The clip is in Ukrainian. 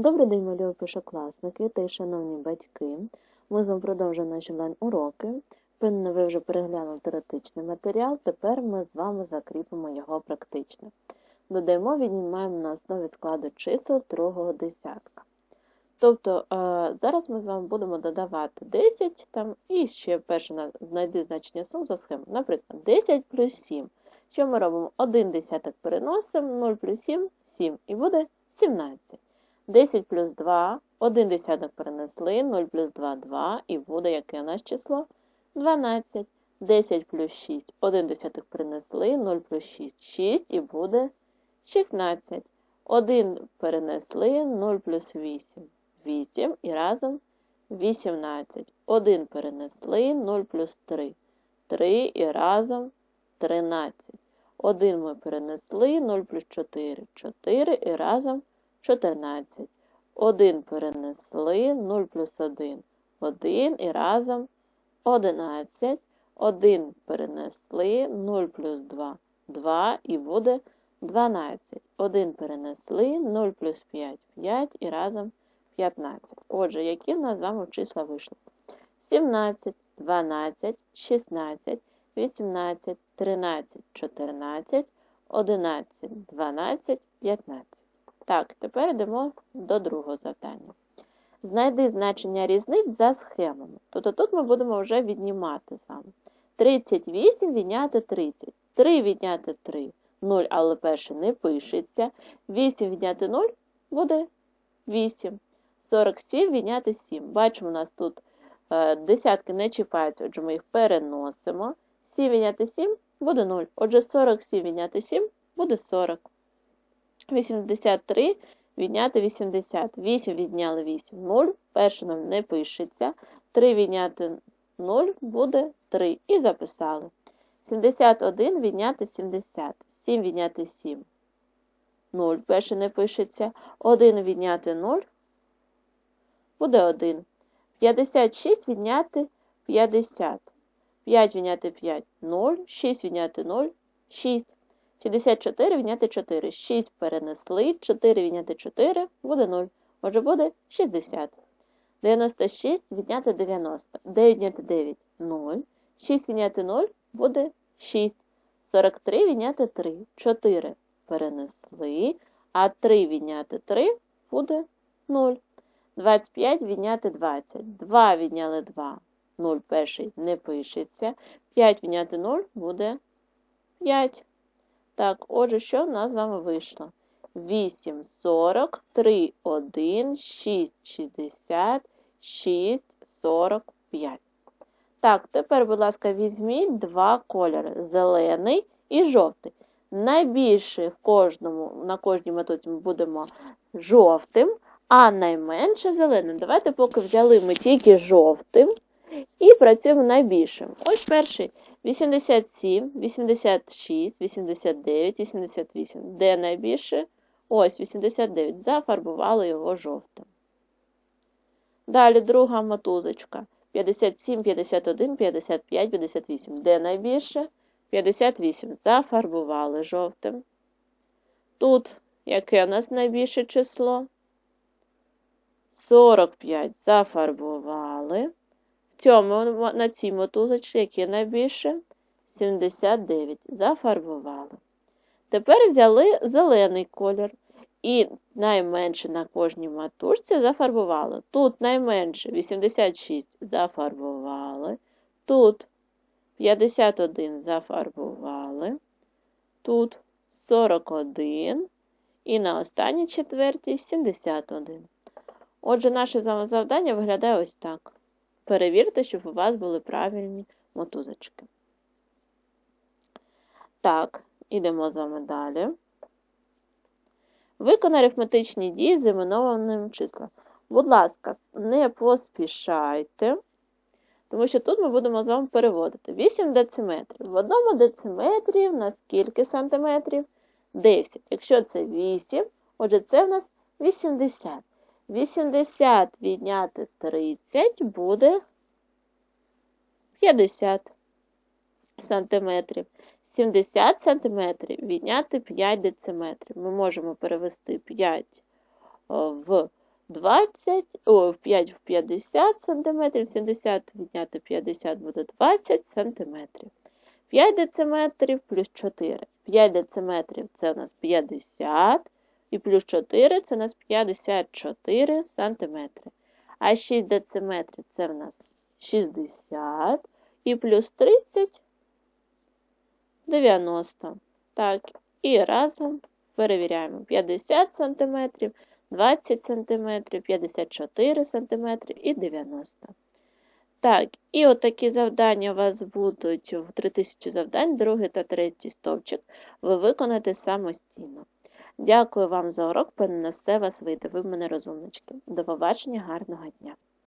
Добрий день, малюки першокласники та й шановні батьки. Ми з вами продовжуємо наші онлайн-уроки. Певно, ви вже переглянули теоретичний матеріал, тепер ми з вами закріпимо його практично. Додаємо, віднімаємо на основі складу чисел другого десятка. Тобто, е, зараз ми з вами будемо додавати 10 там, і ще перше на- знайди значення сум за схему. Наприклад, 10 плюс 7. Що ми робимо? 1 десяток переносимо, 0 плюс 7 – 7, і буде 17. 10 плюс 2, 1 десяток перенесли, 0 плюс 2 – 2, і буде яке у нас число? 12. 10 плюс 6, 1 десяток перенесли, 0 плюс 6 – 6, і буде 16. 1 перенесли, 0 плюс 8 – 8, і разом 18. 1 перенесли, 0 плюс 3 – 3, і разом 13. 1 ми перенесли, 0 плюс 4 – 4, і разом 14. 1 перенесли, 0 плюс 1 – 1, і разом 11. 1 перенесли, 0 плюс 2 – 2, і буде 12. 1 перенесли, 0 плюс 5 – 5, і разом 15. Отже, які в нас з вами числа вийшли? 17, 12, 16, 18, 13, 14, 11, 12, 15. Так, тепер йдемо до другого завдання. Знайди значення різниць за схемами. Тобто тут ми будемо вже віднімати з 38 відняти 30. 3 відняти 3. 0, але перше не пишеться. 8 відняти 0 буде 8. 47 відняти 7. Бачимо, у нас тут е, десятки не чіпаються, отже ми їх переносимо. 7 відняти 7 буде 0. Отже, 47 відняти 7 буде 40. 83 відняти 80. 8 відняли 8 0. Перше нам не пишеться. 3 відняти 0 буде 3. І записали. 71 відняти 70. 7 відняти 7. 0. Перше не пишеться. 1 відняти 0 буде 1. 56 відняти 50. 5 відняти 5 0. 6 відняти 0 6. 64 відняти 4. 6 перенесли. 4 відняти 4 буде 0. Отже, буде 60. 96 відняти 90. 9 відняти 9 0. 6 відняти 0 буде 6. 43 відняти 3. 4 перенесли. А 3 відняти 3 буде 0. 25 відняти 20. 2 відняли 2. 0 перший не пишеться. 5 відняти 0 буде 5. Так, отже, що в нас з вами вийшло? 8, 40, 3, 1, 6, 60, 6, 45. Так, тепер, будь ласка, візьміть два кольори зелений і жовтий. Найбільше в кожному, на кожній методі ми будемо жовтим, а найменше зеленим. Давайте поки взяли ми тільки жовтим і працюємо найбільшим. Ось перший 87, 86, 89, 88. Де найбільше? Ось 89. Зафарбували його жовтим. Далі друга мотузочка. 57, 51, 55, 58. Де найбільше? 58. Зафарбували жовтим. Тут яке у нас найбільше число? 45. Зафарбували. Цьому на цій мотузочці яке найбільше? 79. Зафарбували. Тепер взяли зелений колір. І найменше на кожній матушці зафарбували. Тут найменше 86 зафарбували. Тут 51 зафарбували. Тут 41. І на останній четвертій 71. Отже, наше завдання виглядає ось так. Перевірте, щоб у вас були правильні мотузочки. Так, ідемо з вами далі. Виконай арифметичні дії з іменованим числом. Будь ласка, не поспішайте, тому що тут ми будемо з вами переводити 8 дециметрів. В одному дециметрі в нас скільки сантиметрів? 10. Якщо це 8, отже, це в нас 80. 80 відняти 30 буде 50 сантиметрів. 70 сантиметрів відняти 5 дециметрів. Ми можемо перевести 5 в 20, о, 5 в 50 см, 70 відняти 50 буде 20 см. 5 дециметрів плюс 4. 5 дециметрів це у нас 50, і плюс 4 це у нас 54 см. А 6 дециметрів це в нас 60, і плюс 30 90. Так, і разом перевіряємо 50 см, 20 см, 54 см і 90 Так, і отакі завдання у вас будуть в 3000 завдань, другий та третій стовпчик, ви виконаєте самостійно. Дякую вам за урок, певне, на все вас вийде, ви мене розумнички. До побачення, гарного дня!